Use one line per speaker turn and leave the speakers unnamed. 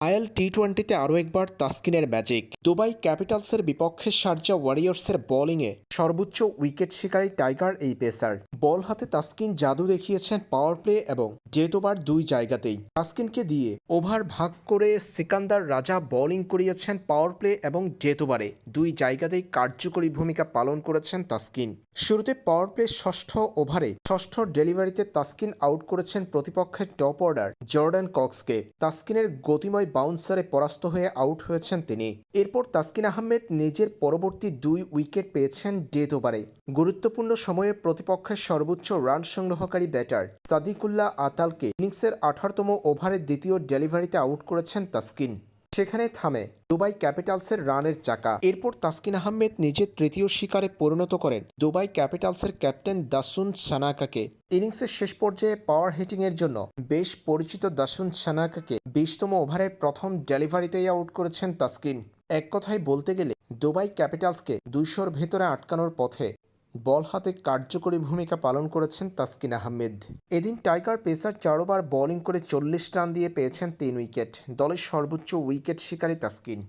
IL টি টোয়েন্টিতে আরও একবার তাস্কিনের ম্যাজিক দুবাই ক্যাপিটালসের বিপক্ষে শারজা ওয়ারিয়র্সের বোলিংয়ে সর্বোচ্চ উইকেট শিকারী টাইগার এই পেসার বল হাতে তাস্কিন জাদু দেখিয়েছেন পাওয়ার প্লে এবং যেতোবার দুই জায়গাতেই। তাস্কিনকে দিয়ে ওভার ভাগ করে সিকান্দার রাজা বোলিং করিয়েছেন পাওয়ার প্লে এবং যেতোবারে দুই জায়গাতেই কার্যকরী ভূমিকা পালন করেছেন তাস্কিন। শুরুতে পাওয়ার প্লে ষষ্ঠ ওভারে, ষষ্ঠ ডেলিভারিতে তাসকিন আউট করেছেন প্রতিপক্ষের টপ অর্ডার জর্ডান কক্সকে। তাস্কিনের গতিময় বাউন্সারে পরাস্ত হয়ে আউট হয়েছেন তিনি। এরপর তাসকিন আহমেদ নিজের পরবর্তী দুই উইকেট পেয়েছেন ডেথ ওভারে। গুরুত্বপূর্ণ সময়ে প্রতিপক্ষের সর্বোচ্চ রান সংগ্রহকারী ব্যাটার সাদিকুল্লাহ আতালকে ইনিংসের আঠারোতম ওভারের দ্বিতীয় ডেলিভারিতে আউট করেছেন তাসকিন। সেখানে থামে দুবাই ক্যাপিটালসের রানের চাকা। এরপর তাসকিন আহমেদ নিজের তৃতীয় শিকারে পরিণত করেন দুবাই ক্যাপিটালসের ক্যাপ্টেন দাসুন সানাকাকে। ইনিংসের শেষ পর্যায়ে পাওয়ার হিটিংয়ের জন্য বেশ পরিচিত দাসুন সানাকাকে বিশতম ওভারের প্রথম ডেলিভারিতেই আউট করেছেন তাসকিন। এক কথায় বলতে গেলে দুবাই ক্যাপিটালসকে দুইশোর ভেতরে আটকানোর পথে বল হাতে কার্যকরী ভূমিকা পালন করেছেন তাসকিন আহমেদ। এদিন টাইগার পেসার চারবার বোলিং করে চল্লিশ রান দিয়ে পেয়েছেন তিন উইকেট। দলের সর্বোচ্চ উইকেট শিকারী তাসকিন।